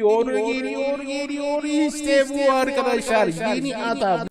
Geliyor, geliyor, geliyor. İşte bu arkadaşlar. Yeni adam.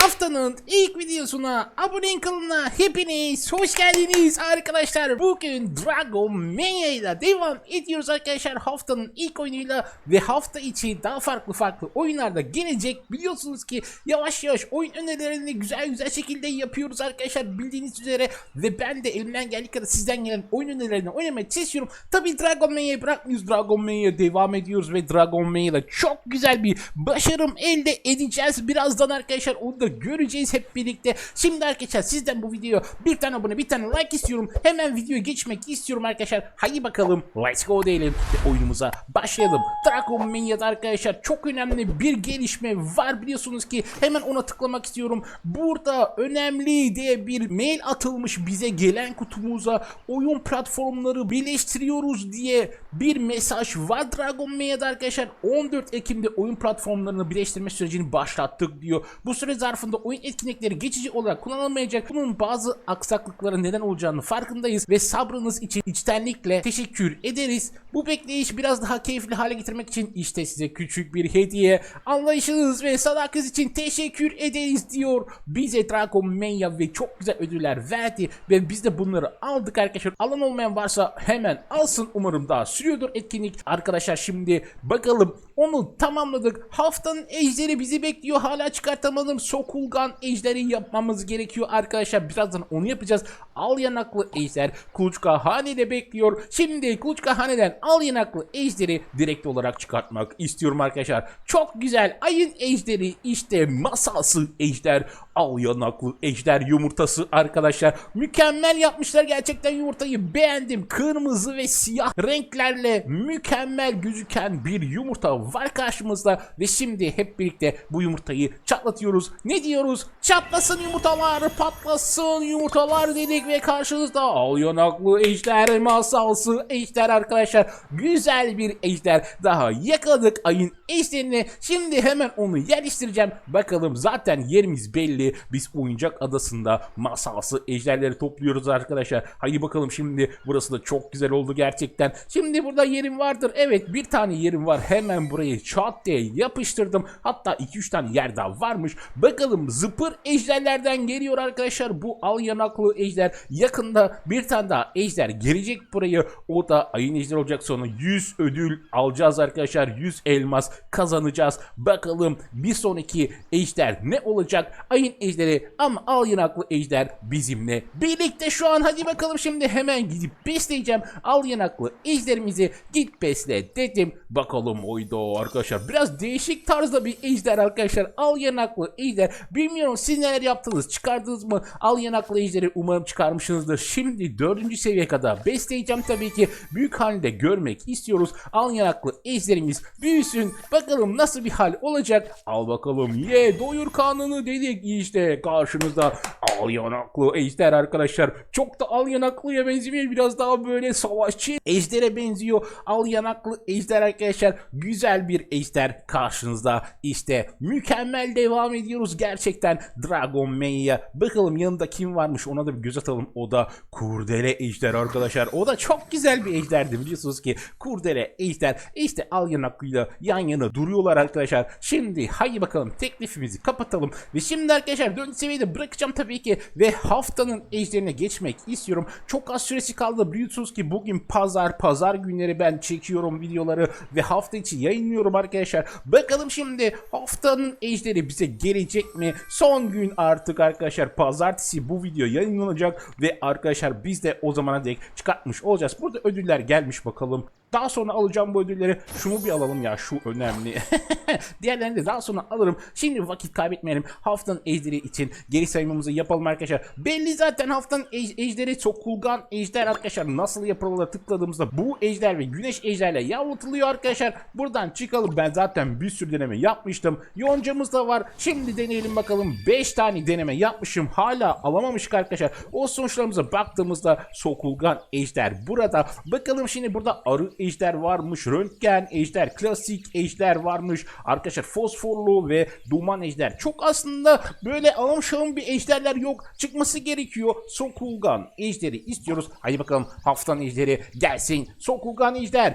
Haftanın ilk videosuna abone kanalına hepiniz hoş geldiniz arkadaşlar. Bugün Dragon Mania ile devam ediyoruz arkadaşlar haftanın ilk oyunuyla ve hafta içi daha farklı farklı oyunlarda gelecek. Biliyorsunuz ki yavaş yavaş oyun önerilerini güzel güzel şekilde yapıyoruz arkadaşlar bildiğiniz üzere ve ben de elimden geldiği kadar sizden gelen oyun önerilerini oynamaya çalışıyorum. Tabi Dragon Mania'yı bırakmıyoruz. Dragon Mania'ya devam ediyoruz ve Dragon Mania ile çok güzel bir başarım elde edeceğiz. Birazdan arkadaşlar onu da göreceğiz hep birlikte. Şimdi arkadaşlar sizden bu videoya bir tane abone bir tane like istiyorum. Hemen videoya geçmek istiyorum arkadaşlar. Haydi bakalım let's go diyelim ve oyunumuza başlayalım. Dragon Mania'da arkadaşlar çok önemli bir gelişme var biliyorsunuz ki hemen ona tıklamak istiyorum. Burada önemli diye bir mail atılmış bize gelen kutumuza oyun platformları birleştiriyoruz diye bir mesaj var Dragon Mania'da arkadaşlar 14 Ekim'de oyun platformlarını birleştirme sürecini başlattık diyor. Bu süre zarfında oyun etkinlikleri geçici olarak kullanılmayacak. Bunun bazı aksaklıklara neden olacağını farkındayız ve sabrınız için içtenlikle teşekkür ederiz. Bu bekleyiş biraz daha keyifli hale getirmek için işte size küçük bir hediye. Anlayışınız ve sadakatiniz için teşekkür ederiz diyor. Bize Dragon Mania ve çok güzel ödüller verdi ve biz de bunları aldık arkadaşlar. Alan olmayan varsa hemen alsın umarım daha sürüyordur etkinlik. Arkadaşlar şimdi bakalım onu tamamladık. Haftanın ejderi bizi bekliyor. Hala çıkartamadım. Sokulgan ejderi yapmamız gerekiyor arkadaşlar. Birazdan onu yapacağız. Al yanaklı ejder Kuluçka Hane'de bekliyor. Şimdi Kuluçka Hane'den al yanaklı ejderi direkt olarak çıkartmak istiyorum arkadaşlar. Çok güzel. Ayın ejderi işte masası ejder. Al yanaklı ejder yumurtası arkadaşlar. Mükemmel yapmışlar gerçekten yumurtayı beğendim. Kırmızı ve siyah renklerle mükemmel gözüken bir yumurta var karşımızda. Ve şimdi hep birlikte bu yumurtayı çatlatıyoruz. Ne diyoruz? Çatlasın yumurtalar, patlasın yumurtalar dedik ve karşınızda al yanaklı ejder masalsı ejder arkadaşlar. Güzel bir ejder daha yakaladık ayın ejderini. Şimdi hemen onu yerleştireceğim. Bakalım zaten yerimiz belli. Biz oyuncak adasında masalsı ejderleri topluyoruz arkadaşlar. Haydi bakalım şimdi burası da çok güzel oldu gerçekten. Şimdi burada yerim vardır. Evet bir tane yerim var. Hemen burayı çat diye yapıştırdım. Hatta 2-3 tane yer daha varmış. Bakalım zıpır ejderlerden geliyor arkadaşlar. Bu al yanaklı ejder. Yakında bir tane daha ejder gelecek buraya. O da ayın ejder olacak sonra 100 ödül alacağız arkadaşlar. 100 elmas kazanacağız. Bakalım bir sonraki ejder ne olacak? Ayın ejderi ama al yanaklı ejder bizimle birlikte şu an. Hadi bakalım şimdi hemen gidip besleyeceğim. Al yanaklı ejderimizi git besle dedim. Bakalım oydu arkadaşlar. Biraz değişik tarzda bir ejder arkadaşlar. Al yanaklı ejder. Bilmiyorum siz neler yaptınız? Çıkardınız mı? Al yanaklı ejderi umarım çıkarmışsınızdır. Şimdi dördüncü seviye kadar besleyeceğim tabii ki. Büyük halinde görmek istiyoruz. Al yanaklı ejderimiz büyüsün. Bakalım nasıl bir hal olacak. Al bakalım ye doyur kanını dedik işte karşınızda. Al yanaklı ejder arkadaşlar. Çok da al yanaklıya benzemiyor. Biraz daha böyle savaşçı ejdere benziyor. Al yanaklı ejder arkadaşlar. Güzel bir ejder karşınızda. İşte mükemmel devam ediyoruz gerçekten. Dragon Mania. Bakalım yanında kim varmış ona da bir göz atalım. O da Kurdele ejder arkadaşlar. O da çok güzel bir ejderdi biliyorsunuz ki. Kurdele ejder. İşte al yanaklıyla yan yana duruyorlar arkadaşlar. Şimdi haydi bakalım teklifimizi kapatalım. Ve şimdi arkadaşlar 4. seviyede bırakacağım tabii ki. Ve haftanın ejderine geçmek istiyorum. Çok az süresi kaldı. Biliyorsunuz ki bugün pazar. Pazar günleri ben çekiyorum videoları. Ve hafta içi yayınlıyorum arkadaşlar. Bakalım şimdi haftanın ejderi bize gelecek mi? Son gün artık arkadaşlar pazartesi bu video yayınlanacak. Ve arkadaşlar biz de o zamana dek çıkartmış olacağız. Burada ödüller gelmiş bakalım. Daha sonra alacağım bu ödülleri. Şunu bir alalım ya şu önemli. Diğerlerini de daha sonra alırım. Şimdi vakit kaybetmeyelim. Haftanın ejderi için geri sayımımızı yapalım arkadaşlar. Belli zaten haftanın ej- ejderi sokulgan ejder arkadaşlar. Nasıl yapılır tıkladığımızda bu ejder ve güneş ejderle yavrutuluyor arkadaşlar. Buradan çıkalım. Ben zaten bir sürü deneme yapmıştım. Yoncamız da var. Şimdi deneyelim bakalım. 5 tane deneme yapmışım. Hala alamamışık arkadaşlar. O sonuçlarımıza baktığımızda sokulgan ejder burada. Bakalım şimdi burada arı ejder varmış. Röntgen ejder, klasik ejder varmış. Arkadaşlar fosforlu ve duman ejder. Çok aslında böyle şağım bir ejderler yok. Çıkması gerekiyor. Sokulgan ejderi istiyoruz. Hadi bakalım haftanın ejderi gelsin. Sokulgan ejder.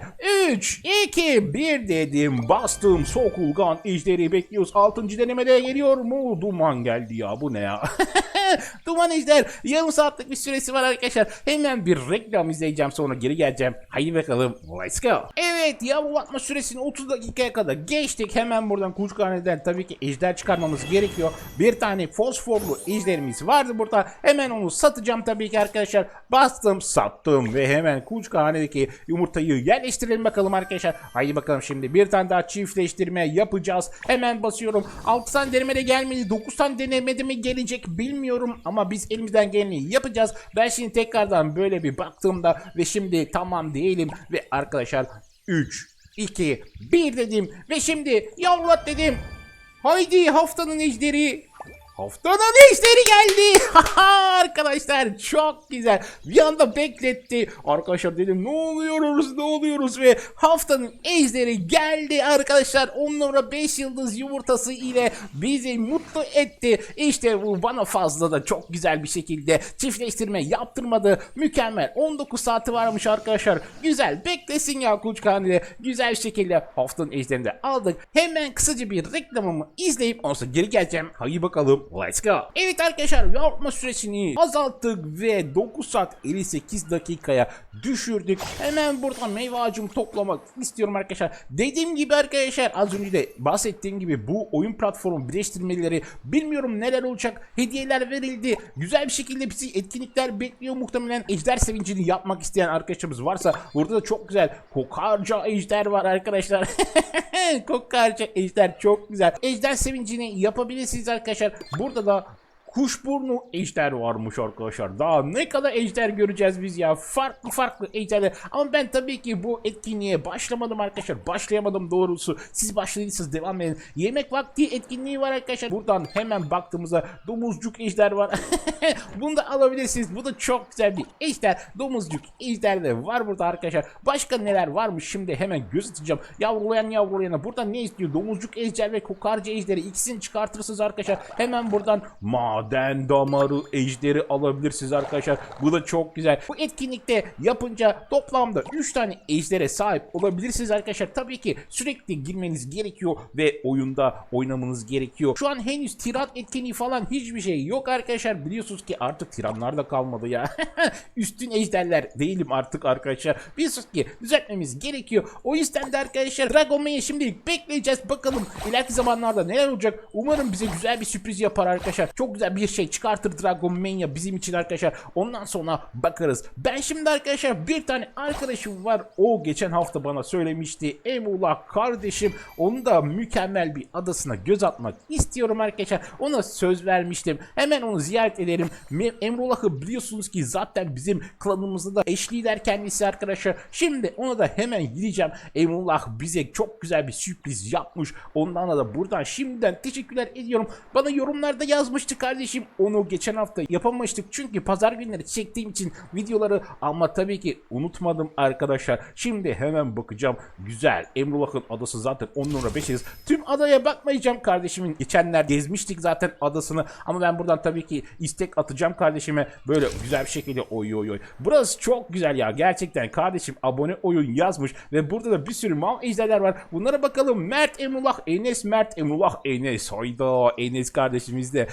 3, 2, 1 dedim. Bastım Sokulgan ejderi bekliyoruz. 6. denemede geliyor mu? Duman geldi ya bu ne ya? Duman Ejder yarım saatlik bir süresi var arkadaşlar. Hemen bir reklam izleyeceğim sonra geri geleceğim. Haydi bakalım let's go. Evet yavrulatma süresini 30 dakikaya kadar geçtik. Hemen buradan kuluçkaneden tabii ki ejder çıkarmamız gerekiyor. Bir tane fosforlu ejderimiz vardı burada. Hemen onu satacağım tabii ki arkadaşlar. Bastım sattım ve hemen kuluçkanedeki yumurtayı yerleştirelim bakalım arkadaşlar. Haydi bakalım şimdi bir tane daha çiftleştirme yapacağız. Hemen basıyorum. 6 tane denemede gelmedi. 9 tane denemede mi gelecek bilmiyorum ama biz elimizden geleni yapacağız. Ben şimdi tekrardan böyle bir baktığımda ve şimdi tamam değilim ve arkadaşlar 3 2 1 dedim ve şimdi yavrulat dedim. Haydi haftanın ejderi. Haftanın ejderi geldi. Arkadaşlar çok güzel. Bir anda bekletti. Arkadaşlar dedim ne oluyoruz ne oluyoruz ve haftanın ejderi geldi arkadaşlar. 10 numara 5 yıldız yumurtası ile bizi mutlu etti. İşte bu bana fazla da çok güzel bir şekilde çiftleştirme yaptırmadı. Mükemmel. 19 saati varmış arkadaşlar. Güzel. Beklesin ya Kuluçkane'de. Güzel bir şekilde haftanın ejderini de aldık. Hemen kısaca bir reklamımı izleyip ondan sonra geri geleceğim. Haydi bakalım. Let's go. Evet arkadaşlar yoğurtma süresini azalttık ve 9 saat 58 dakikaya düşürdük. Hemen buradan meyve ağacımı toplamak istiyorum arkadaşlar. Dediğim gibi arkadaşlar az önce de bahsettiğim gibi bu oyun platformu birleştirmeleri bilmiyorum neler olacak. Hediyeler verildi. Güzel bir şekilde bizi etkinlikler bekliyor muhtemelen. Ejder sevincini yapmak isteyen arkadaşlarımız varsa burada da çok güzel kokarca ejder var arkadaşlar. kokarca ejder çok güzel. Ejder sevincini yapabilirsiniz arkadaşlar. Burada da Kuşburnu ejder varmış arkadaşlar. Daha ne kadar ejder göreceğiz biz ya. Farklı farklı ejderler. Ama ben tabii ki bu etkinliğe başlamadım arkadaşlar. Başlayamadım doğrusu. Siz başladıysanız devam edin. Yemek vakti etkinliği var arkadaşlar. Buradan hemen baktığımızda domuzcuk ejder var. Bunu da alabilirsiniz. Bu da çok güzel bir ejder. Domuzcuk ejder de var burada arkadaşlar. Başka neler varmış şimdi hemen göz atacağım. Yavrulayan yavrulayana. Buradan ne istiyor? Domuzcuk ejder ve kokarca ejderi. ikisini çıkartırsınız arkadaşlar. Hemen buradan maden damarı ejderi alabilirsiniz arkadaşlar. Bu da çok güzel. Bu etkinlikte yapınca toplamda 3 tane ejdere sahip olabilirsiniz arkadaşlar. Tabii ki sürekli girmeniz gerekiyor ve oyunda oynamanız gerekiyor. Şu an henüz tiran etkinliği falan hiçbir şey yok arkadaşlar. Biliyorsunuz ki artık tiranlar da kalmadı ya. Üstün ejderler değilim artık arkadaşlar. Biliyorsunuz ki düzeltmemiz gerekiyor. O yüzden de arkadaşlar Dragon Man'i şimdilik bekleyeceğiz. Bakalım ileriki zamanlarda neler olacak. Umarım bize güzel bir sürpriz yapar arkadaşlar. Çok güzel bir şey çıkartır Dragon Mania bizim için arkadaşlar. Ondan sonra bakarız. Ben şimdi arkadaşlar bir tane arkadaşım var. O geçen hafta bana söylemişti. Emullah kardeşim. Onu da mükemmel bir adasına göz atmak istiyorum arkadaşlar. Ona söz vermiştim. Hemen onu ziyaret edelim. Emrullah'ı biliyorsunuz ki zaten bizim klanımızda da eş lider kendisi arkadaşlar. Şimdi ona da hemen gideceğim. Emrullah bize çok güzel bir sürpriz yapmış. Ondan da buradan şimdiden teşekkürler ediyorum. Bana yorumlarda yazmıştı kardeşim. Onu geçen hafta yapamamıştık. Çünkü pazar günleri çektiğim için videoları ama tabii ki unutmadım arkadaşlar. Şimdi hemen bakacağım. Güzel. Emrullah'ın adası zaten 10 numara 5 Tüm adaya bakmayacağım kardeşimin. Geçenler gezmiştik zaten adasını. Ama ben buradan tabii ki istek atacağım kardeşime. Böyle güzel bir şekilde oy oy oy. Burası çok güzel ya. Gerçekten kardeşim abone oyun yazmış. Ve burada da bir sürü mal ejderler var. Bunlara bakalım. Mert Emrullah Enes Mert Emrullah Enes. Hayda Enes kardeşimiz de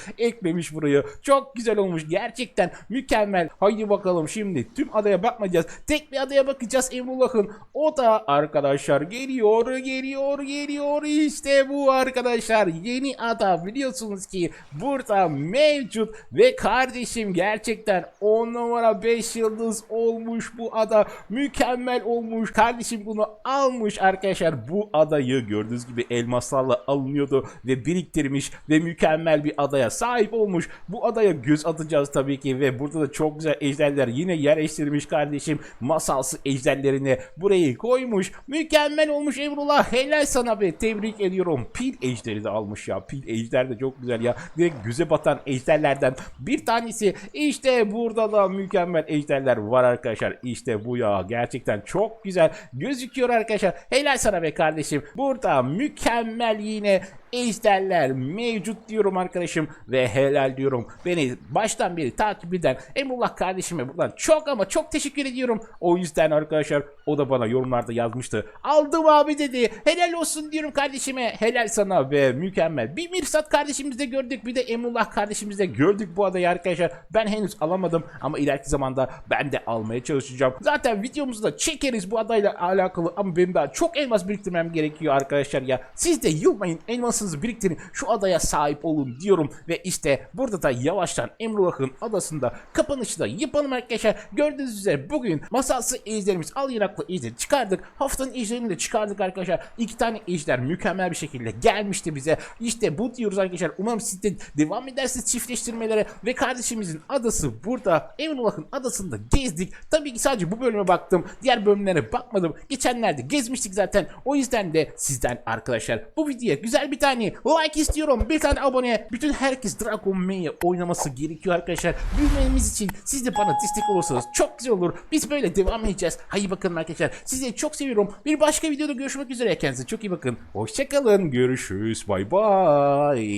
eklemiş burayı. Çok güzel olmuş. Gerçekten mükemmel. Haydi bakalım şimdi tüm adaya bakmayacağız. Tek bir adaya bakacağız Emrullah'ın. O da arkadaşlar geliyor, geliyor, geliyor. İşte bu arkadaşlar. Yeni ada biliyorsunuz ki burada mevcut ve kardeşim gerçekten 10 numara 5 yıldız olmuş bu ada. Mükemmel olmuş. Kardeşim bunu almış arkadaşlar. Bu adayı gördüğünüz gibi elmaslarla alınıyordu ve biriktirmiş ve mükemmel bir adaya sahip olmuş olmuş. Bu adaya göz atacağız tabii ki ve burada da çok güzel ejderler yine yerleştirmiş kardeşim. Masalsı ejderlerini burayı koymuş. Mükemmel olmuş Emrullah. Helal sana be. Tebrik ediyorum. Pil ejderi de almış ya. Pil ejder de çok güzel ya. Direkt göze batan ejderlerden bir tanesi. İşte burada da mükemmel ejderler var arkadaşlar. İşte bu ya. Gerçekten çok güzel gözüküyor arkadaşlar. Helal sana be kardeşim. Burada mükemmel yine ejderler mevcut diyorum arkadaşım ve helal diyorum. Beni baştan beri takip eden Emrullah kardeşime buradan çok ama çok teşekkür ediyorum. O yüzden arkadaşlar o da bana yorumlarda yazmıştı. Aldım abi dedi. Helal olsun diyorum kardeşime. Helal sana ve mükemmel. Bir Mirsat kardeşimizi de gördük. Bir de Emrullah kardeşimizi de gördük bu adayı arkadaşlar. Ben henüz alamadım ama ileriki zamanda ben de almaya çalışacağım. Zaten videomuzu da çekeriz bu adayla alakalı ama benim daha çok elmas biriktirmem gerekiyor arkadaşlar ya. Siz de yılmayın elmasınızı biriktirin şu adaya sahip olun diyorum ve işte burada da yavaştan Emrullah'ın adasında kapanışı da yapalım arkadaşlar. Gördüğünüz üzere bugün masalsı ejderimiz al yanaklı ejderi çıkardık. Haftanın ejderini de çıkardık arkadaşlar. İki tane ejder mükemmel bir şekilde gelmişti bize. İşte bu diyoruz arkadaşlar. Umarım siz de devam edersiniz çiftleştirmelere ve kardeşimizin adası burada Emrullah'ın adasında gezdik. Tabii ki sadece bu bölüme baktım. Diğer bölümlere bakmadım. Geçenlerde gezmiştik zaten. O yüzden de sizden arkadaşlar bu videoya güzel bir tane like istiyorum. Bir tane abone. Bütün herkes Dragon May'e oynaması gerekiyor arkadaşlar. Büyümemiz için siz de bana destek olursanız çok güzel olur. Biz böyle devam edeceğiz. Haydi bakın arkadaşlar. Sizi çok seviyorum. Bir başka videoda görüşmek üzere. Kendinize çok iyi bakın. Hoşçakalın. Görüşürüz. Bay bay.